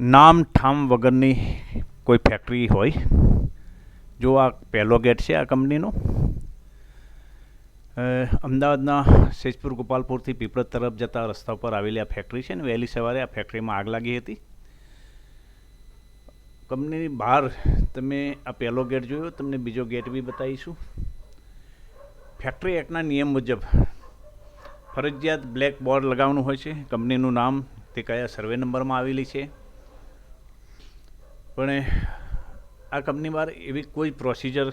નામ ઠામ વગરની કોઈ ફેક્ટરી હોય. જો આ પહેલો ગેટ છે આ કંપનીનો. અમદાવાદના સેજપુર ગોપાલપુરથી પીપળત તરફ જતા રસ્તા પર આવેલી આ ફેક્ટરી છે ને, વહેલી સવારે આ ફેક્ટરીમાં આગ લાગી હતી. કંપનીની બહાર તમે આ પહેલો ગેટ જોયો, તમને બીજો ગેટ બી બતાવીશું. ફેક્ટરી એક્ટના નિયમ મુજબ ફરજિયાત બ્લેક બોર્ડ લગાવવાનું હોય છે. કંપનીનું નામ તે કયા સર્વે નંબરમાં આવેલી છે? પણ આ કંપની બહાર એવી કોઈ પ્રોસિજર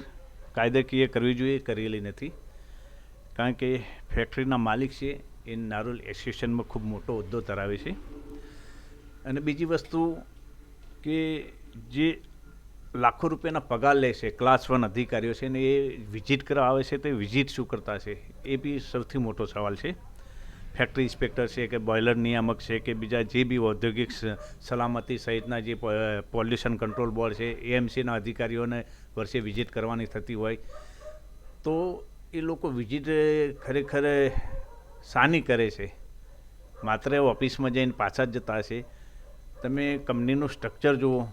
કાયદાકીય કરવી જોઈએ કરેલી નથી. કારણ કે ફેક્ટરીના માલિક છે, એ નારોલ એસોસિએશનમાં ખૂબ મોટો હોદ્દો ધરાવે છે. અને બીજી વસ્તુ કે જે લાખો રૂપિયાના પગાર લે છે ક્લાસ વન અધિકારીઓ છે ને એ વિઝિટ કરવા આવે છે તો વિઝિટ શું કરતા છે એ બી સૌથી મોટો સવાલ છે. ફેક્ટરી ઇન્સ્પેક્ટર છે કે બોઇલર નિયામક છે કે બીજા જે બી ઔદ્યોગિક સલામતી સહિતના જે પોલ્યુશન કંટ્રોલ બોર્ડ છે, એએમસીના અધિકારીઓને વર્ષે વિઝિટ કરવાની થતી હોય. તો એ લોકો વિઝિટ ખરેખર શાની કરે છે? માત્ર ઓફિસમાં જઈને પાછા જ જતા છે? તમે કંપનીનું સ્ટ્રક્ચર જુઓ.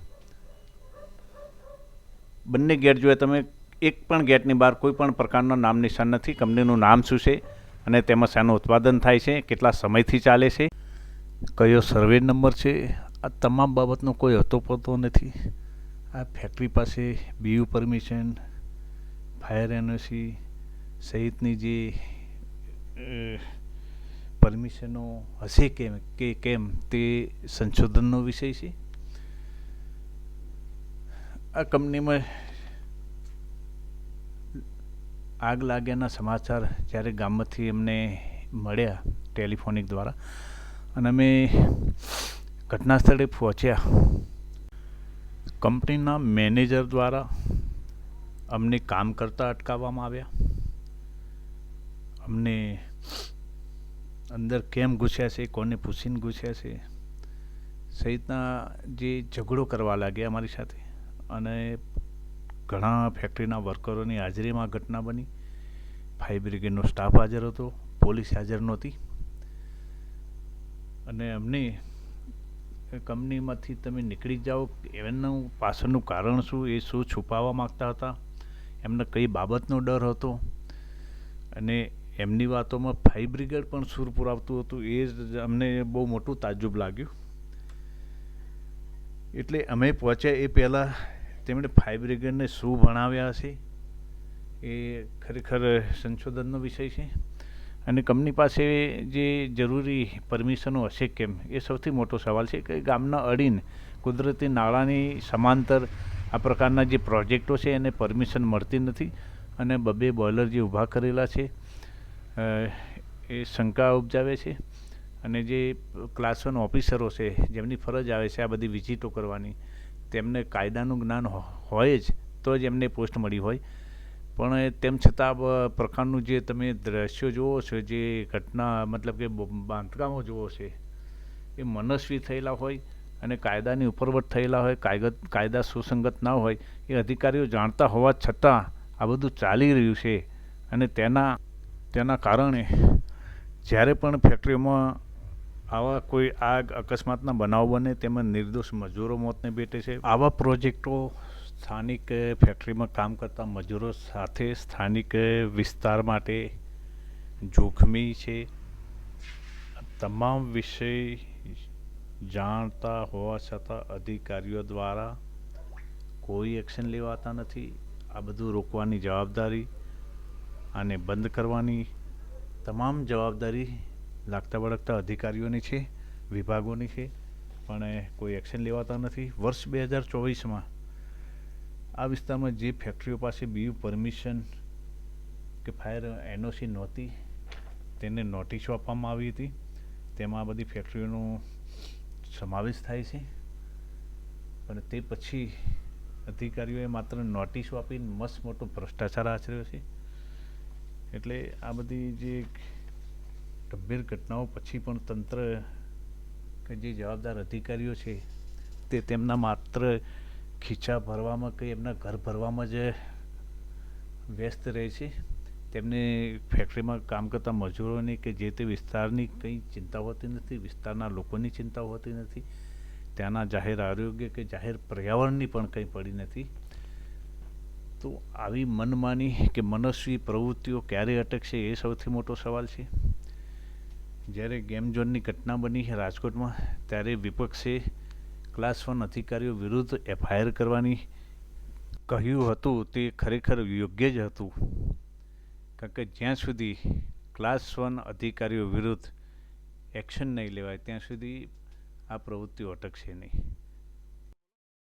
બંને ગેટ જોઈએ તમે એક પણ ગેટની બહાર કોઈ પણ પ્રકારનો નામ નિશાન નથી. કંપનીનું નામ શું છે? અને તેમાં શાનું ઉત્પાદન થાય છે, કેટલા સમયથી ચાલે છે? કયો સર્વે નંબર છે? આ તમામ બાબતનો કોઈ હતો પડતો નથી. આ ફેક્ટરી પાસે બીયુ પરમિશન ફાયર એનઓસી સહિતની જે પરમિશનો હશે કેમ કે કેમ તે સંશોધનનો વિષય છે. આ કંપનીમાં આગ લાગ્યાના સમાચાર જ્યારે ગામમાંથી અમને મળ્યા ટેલિફોનિક દ્વારા અને અમે ઘટના સ્થળે પહોંચ્યા, કંપનીના મેનેજર દ્વારા અમને કામ કરતા અટકાવવામાં આવ્યા. અમને અંદર કેમ ઘૂસ્યા છે, કોને પૂછીને ઘૂસ્યા છે, સહિતના જે ઝઘડો કરવા લાગ્યા અમારી સાથે. અને ઘણા ફેક્ટરીના વર્કરોની હાજરીમાં ઘટના બની. ફાયર બ્રિગેડનો સ્ટાફ હાજર હતો પોલીસ હાજર નહોતી. અને અમને કંપનીમાંથી તમે નીકળી જાઓ એમનું પાછળનું કારણ શું, એ શું છુપાવવા માગતા હતા? એમને કઈ બાબતનો ડર હતો? અને એમની વાતોમાં ફાયર બ્રિગેડ પણ સૂર પુરાવતું હતું, એ જ અમને બહુ મોટું તાજુબ લાગ્યું. એટલે અમે પહોંચ્યા એ પહેલાં તેમણે ફાયર બ્રિગેડને શું ભણાવ્યા હશે? એ ખરેખર સંશોધનનો વિષય છે. અને કંપની પાસે જે જરૂરી પરમિશનો હશે કેમ? એ સૌથી મોટો સવાલ છે કે ગામના અડીને કુદરતી નાળાની સમાંતર આ પ્રકારના જે પ્રોજેક્ટો છે એને પરમિશન મળતી નથી અને બબે બોઇલર જે ઊભા કરેલા છે એ શંકા ઉપજાવે છે. અને જે ક્લાસ વન ઓફિસરો છે, જેમની ફરજ આવે છે આ બધી વિઝિટો કરવાની તેમને કાયદાનું જ્ઞાન હોય જ, તો જ એમને પોસ્ટ મળી હોય. પણ તેમ છતાં પ્રકારનું જે તમે દ્રશ્યો જુઓ છો, જે ઘટના, મતલબ કે બાંધકામો જુઓ છે, એ મનસ્વી થયેલા હોય અને કાયદાની ઉપરવટ થયેલા હોય કાયદા કાયદા સુસંગત ના હોય, એ અધિકારીઓ જાણતા હોવા છતાં આ બધું ચાલી રહ્યું છે. અને તેના તેના કારણે જ્યારે પણ ફેક્ટરીઓમાં આવા કોઈ આગ અકસ્માતના બનાવ બને તેમાં નિર્દોષ મજૂરો મોતને ભેટે છે. આવા પ્રોજેક્ટો સ્થાનિક ફેક્ટરીમાં કામ કરતા મજૂરો સાથે સ્થાનિક વિસ્તાર માટે જોખમી છે. તમામ વિષય જાણતા હોવા છતાં અધિકારીઓ દ્વારા કોઈ એક્શન લેવાતા નથી. આ બધું રોકવાની જવાબદારી આને બંધ કરવાની તમામ જવાબદારી લાગતા વળગતા અધિકારીઓની છે, વિભાગોની છે, પણ કોઈ એક્શન લેવાતા નથી. વર્ષ બે હજાર ચોવીસમાં આ વિસ્તારમાં જે ફેક્ટરીઓ પાસે બીયુ પરમિશન કે ફાયર એનઓસી નહોતી, તેને નોટિસો આપવામાં આવી હતી. તેમાં આ બધી ફેક્ટરીઓનો સમાવેશ થાય છે. પણ તે પછી અધિકારીઓએ માત્ર નોટિસો આપીને મસ્ત મોટો ભ્રષ્ટાચાર આચર્યો છે. એટલે આ બધી જે ગંભીર ઘટનાઓ પછી પણ તંત્ર કે જે જવાબદાર અધિકારીઓ છે, તે તેમના માત્ર ખીચા ભરવામાં કે એમના ઘર ભરવામાં જ વ્યસ્ત રહે છે. તેમને ફેક્ટરીમાં કામ કરતા મજૂરોની કે જે તે વિસ્તારની કંઈ ચિંતા હોતી નથી, વિસ્તારના લોકોની ચિંતા હોતી નથી, ત્યાંના જાહેર આરોગ્ય કે જાહેર પર્યાવરણની પણ કંઈ પડી નથી. તો આવી મનમાની કે મનસ્વી પ્રવૃત્તિઓ ક્યારે અટકશે એ સૌથી મોટો સવાલ છે. જ્યારે ગેમ ઝોનની ઘટના બની છે રાજકોટમાં, ત્યારે વિપક્ષે ક્લાસ વન અધિકારીઓ વિરુદ્ધ એફઆઈઆર કરવાની કહ્યું હતું. તે ખરેખર યોગ્ય જ હતું. કારણ કે જ્યાં સુધી ક્લાસ વન અધિકારીઓ વિરુદ્ધ એક્શન નહીં લેવાય, ત્યાં સુધી આ પ્રવૃત્તિઓ અટકશે નહીં.